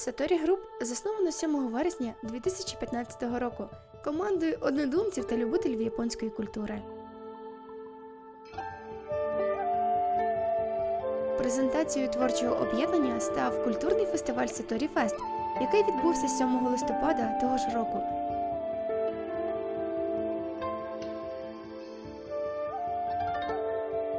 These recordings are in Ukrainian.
Satori Group засновано 7 вересня 2015 року командою однодумців та любителів японської культури. Презентацією творчого об'єднання став культурний фестиваль Satori Fest, який відбувся 7 листопада того ж року.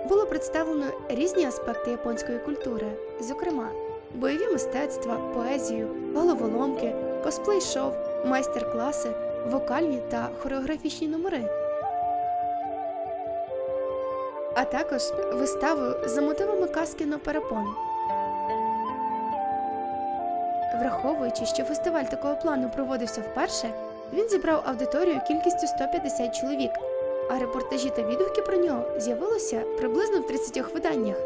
Було представлено різні аспекти японської культури, зокрема, бойові мистецтва, поезію, головоломки, косплей-шоу, майстер-класи, вокальні та хореографічні номери. А також виставу за мотивами казки на перепон. Враховуючи, що фестиваль такого плану проводився вперше, він зібрав аудиторію кількістю 150 чоловік, а репортажі та відгуки про нього з'явилися приблизно в 30 виданнях.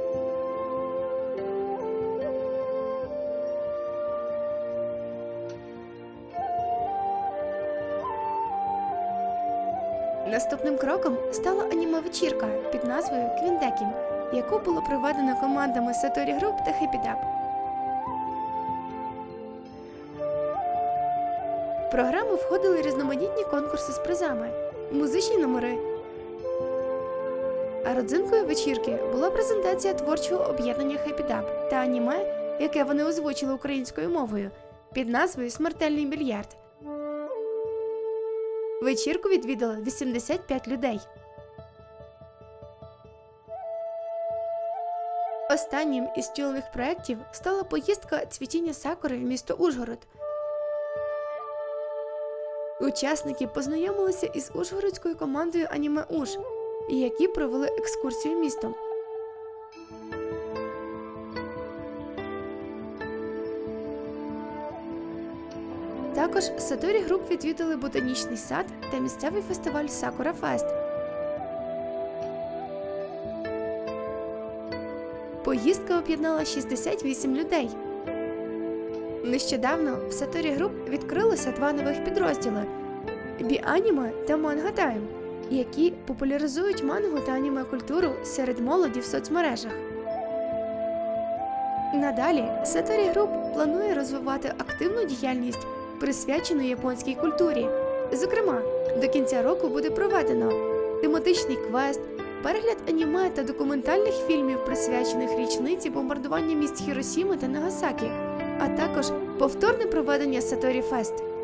Наступним кроком стала аніме-вечірка під назвою Квіндекін, яку було проведено командами Satori Group та Dub. В програму входили різноманітні конкурси з призами, музичні номери. А родзинкою вечірки була презентація творчого об'єднання Dub та аніме, яке вони озвучили українською мовою під назвою Смертельний більярд. Вечірку відвідало 85 людей. Останнім із тюлених проєктів стала поїздка цвітіння сакури в місто Ужгород. Учасники познайомилися із ужгородською командою аніме Уж, які провели екскурсію містом. Також Satori Group відвідали ботанічний сад та місцевий фестиваль Sakura Fest. Поїздка об'єднала 68 людей. Нещодавно в Satori Group відкрилося два нових підрозділи Біаніме та Манга Тайм, які популяризують мангу та аніме культуру серед молоді в соцмережах. Надалі Satori Group планує розвивати активну діяльність, присвячену японській культурі. Зокрема, до кінця року буде проведено тематичний квест, перегляд аніме та документальних фільмів, присвячених річниці бомбардування міст Хіросіми та Нагасакі, а також повторне проведення Саторі Fest.